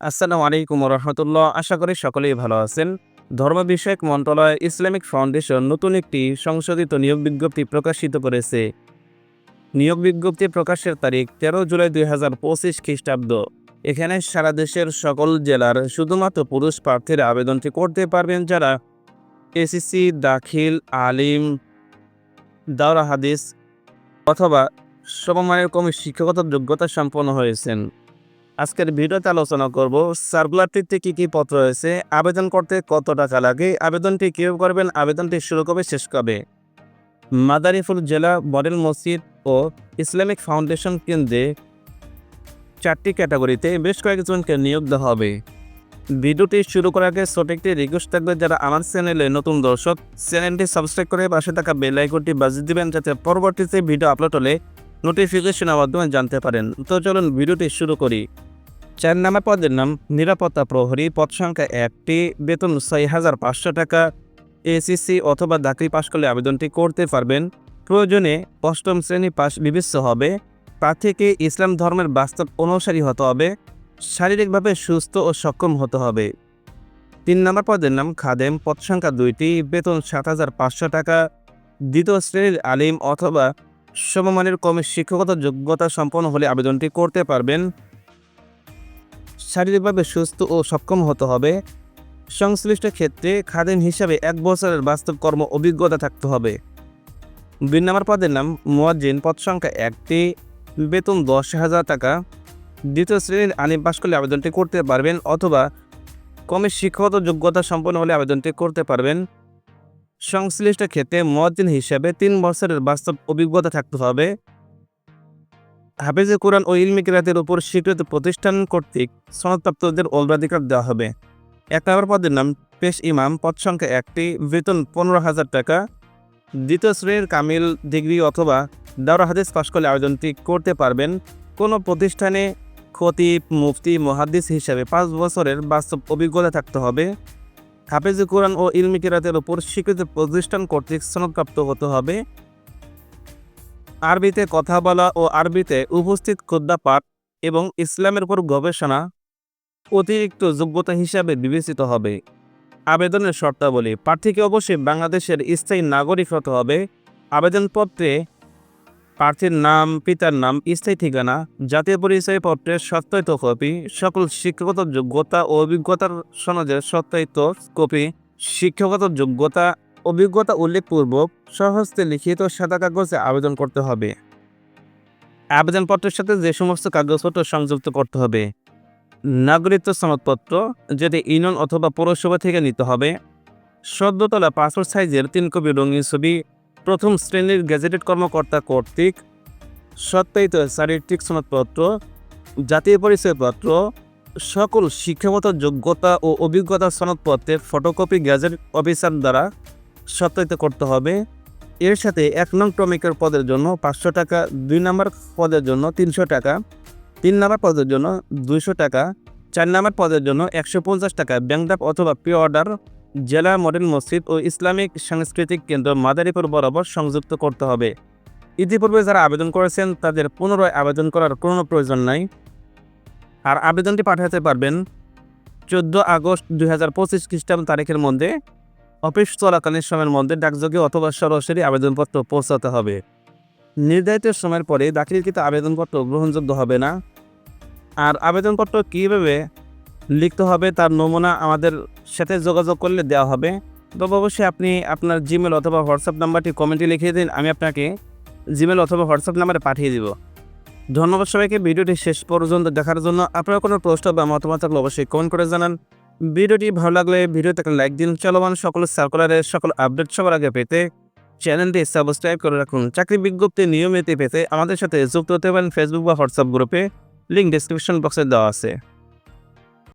আসসালামু আলাইকুম রহমতুল্লাহ আশা করি সকলেই ভালো আছেন। ধর্ম বিষয়ক মন্ত্রণালয় ইসলামিক ফাউন্ডেশন নতুন একটি সংশোধিত নিয়োগ বিজ্ঞপ্তি প্রকাশিত করেছে। নিয়োগ বিজ্ঞপ্তি প্রকাশের তারিখ তেরো জুলাই দুই হাজার পঁচিশ খ্রিস্টাব্দ। এখানে সারা দেশের সকল জেলার শুধুমাত্র পুরুষ প্রার্থীরা আবেদনটি করতে পারবেন যারা এসিসি দাখিল, আলিম, দাওরা হাদিস অথবা সমমানের কমে শিক্ষাগত যোগ্যতা সম্পন্ন হয়েছেন। আজকের ভিডিওতে আলোচনা করব সার্কুলারটিতে কী কী পত্র রয়েছে, আবেদন করতে কত টাকা লাগে, আবেদনটি কীভাবে করবেন, আবেদনটি শুরু কবে, শেষ কবে? মাদারীপুর জেলা মডেল মসজিদ ও ইসলামিক ফাউন্ডেশন কেন্দ্রে চারটি ক্যাটাগরিতে বেশ কয়েকজনকে নিয়োগ দেওয়া হবে। ভিডিওটি শুরু করার আগে ছোট একটি রিকোয়েস্ট থাকবে, যারা আমার চ্যানেলে নতুন দর্শক, চ্যানেলটি সাবস্ক্রাইব করে পাশে থাকা বেল আইকনটি বাজিয়ে দিবেন, যাতে পরবর্তীতে ভিডিও আপলোড হলে নোটিফিকেশনের মাধ্যমে জানতে পারেন। তো চলুন ভিডিওটি শুরু করি। চার নাম্বার পদের নাম নিরাপত্তা প্রহরী, পদ সংখ্যা একটি, বেতন ছয় হাজার পাঁচশো টাকা এসিসি অথবা দাখিল পাশ করলে আবেদনটি করতে পারবেন। প্রয়োজনে অষ্টম শ্রেণি পাশ বিবেচ্য হবে। প্রার্থীকে ইসলাম ধর্মের বাস্তব অনুসারী হতে হবে। শারীরিকভাবে সুস্থ ও সক্ষম হতে হবে। তিন নম্বর পদের নাম খাদেম, পদ সংখ্যা দুইটি, বেতন সাত হাজার পাঁচশো টাকা, দ্বিতীয় শ্রেণির আলিম অথবা সমমানের কমে শিক্ষকতা যোগ্যতা সম্পন্ন হলে আবেদনটি করতে পারবেন। শারীরিকভাবে সুস্থ ও সক্ষম হতে হবে। সংশ্লিষ্ট ক্ষেত্রে খাদেম হিসাবে এক বছরের বাস্তব কর্ম অভিজ্ঞতা থাকতে হবে। দুই নম্বর পদের নাম মুয়াজ্জিন, পদ সংখ্যা একটি, বেতন দশ হাজার টাকা। দ্বিতীয় শ্রেণির আলিম পাশ করলে আবেদনটি করতে পারবেন অথবা কমে শিক্ষাগত যোগ্যতা সম্পন্ন হলে আবেদনটি করতে পারবেন। সংশ্লিষ্ট ক্ষেত্রে মুয়াজ্জিন হিসাবে তিন বছরের বাস্তব অভিজ্ঞতা থাকতে হবে। হাফেজে কোরআন ও ইলমি কিরাতের উপর স্বীকৃত প্রতিষ্ঠান কর্তৃক সনদপ্রাপ্তদের অগ্রাধিকার দেওয়া হবে। এক নম্বর পদের নাম পেশ ইমাম, পদ সংখ্যা একটি, বেতন পনেরো হাজার টাকা। দ্বিতীয় শ্রেণির কামিল ডিগ্রি অথবা দাওরা হাদিস পাশ করলে আবেদনটি করতে পারবেন। কোনো প্রতিষ্ঠানে খতিব, মুফতি মহাদিস হিসাবে পাঁচ বছরের বাস্তব অভিজ্ঞতা থাকতে হবে। হাফেজ কোরআন ও ইলমি কিরাতের উপর স্বীকৃত প্রতিষ্ঠান কর্তৃক সনদপ্রাপ্ত হতে হবে। আরবিতে কথা বলা ও আরবিতে উপস্থিত খুদ্া পাঠ এবং ইসলামের উপর গবেষণা অতিরিক্ত যোগ্যতা হিসাবে বিবেচিত হবে। আবেদনের শর্তাবলী, প্রার্থীকে অবশ্যই বাংলাদেশের স্থায়ী নাগরিক হতে হবে। আবেদনপত্রে প্রার্থীর নাম, পিতার নাম, স্থায়ী ঠিকানা, জাতীয় পরিচয় পত্রের সত্যায়িত কপি, সকল শিক্ষাগত যোগ্যতা ও অভিজ্ঞতার সনদের সত্যায়িত কপি, শিক্ষাগত যোগ্যতা, অভিজ্ঞতা উল্লেখপূর্বক সহজতে লিখিত সাদা কাগজে আবেদন করতে হবে। আবেদনপত্রের সাথে যে সমস্ত কাগজপত্র সংযুক্ত করতে হবে। নাগরিকত্ব সনদপত্র, যেটি ইউনিয়ন অথবা পৌরসভা থেকে নিতে হবে। সদ্যতলা পাসপোর্ট সাইজের তিন কপি রঙিন ছবি প্রথম শ্রেণির গেজেটেড কর্মকর্তা কর্তৃক সত্যায়িত চারিত্রিক সনদপত্র, জাতীয় পরিচয়পত্র, সকল শিক্ষাগত যোগ্যতা ও অভিজ্ঞতা সনদপত্রের ফটোকপি গ্যাজেট অফিসার দ্বারা সত্যায়িত করতে হবে। এর সাথে এক নং ক্রমিকের পদের জন্য পাঁচশো টাকা, দুই নম্বর পদের জন্য তিনশো টাকা, তিন নম্বর পদের জন্য দুইশো টাকা, চার নম্বর পদের জন্য একশো পঞ্চাশ টাকা ব্যাংকডাপ অথবা পে অর্ডার জেলা মডেল মসজিদ ও ইসলামিক সাংস্কৃতিক কেন্দ্র মাদারীপুর বরাবর সংযুক্ত করতে হবে। ইতিপূর্বে যারা আবেদন করেছেন, তাদের পুনরায় আবেদন করার কোনো প্রয়োজন নাই। আর আবেদনটি পাঠাতে পারবেন চোদ্দ আগস্ট দুই হাজার পঁচিশ খ্রিস্টাব্দ তারিখের মধ্যে। অফিস চলাকালীন সময়ের মধ্যে ডাকযোগে অথবা সরাসরি আবেদনপত্র পৌঁছাতে হবে। নির্ধারিত সময়ের পরে দাখিলকৃত আবেদনপত্র গ্রহণযোগ্য হবে না। আর আবেদনপত্র কীভাবে লিখতে হবে, তার নমুনা আমাদের সাথে যোগাযোগ করলে দেওয়া হবে। তবে অবশ্যই আপনি আপনার জিমেল অথবা হোয়াটসঅ্যাপ নাম্বারটি কমেন্টে লিখিয়ে দিন, আমি আপনাকে জিমেল অথবা হোয়াটসঅ্যাপ নাম্বারে পাঠিয়ে দিব। ধন্যবাদ সবাইকে, ভিডিওটি শেষ পর্যন্ত দেখার জন্য। আপনার কোনো প্রশ্ন বা মতামত থাকলে অবশ্যই কমেন্ট করে জানান। ভিডিওটি ভালো লাগলে ভিডিওতে একটা লাইক দিন, চলমান সকল সার্কুলারের সকল আপডেট সবার আগে পেতে চ্যানেলটি সাবস্ক্রাইব করে রাখুন। চাকরি বিজ্ঞপ্তি নিয়মিত পেতে আমাদের সাথে যুক্ত হতে পারেন ফেসবুক বা হোয়াটসঅ্যাপ গ্রুপে লিঙ্ক ডিসক্রিপশন বক্সে দেওয়া আছে।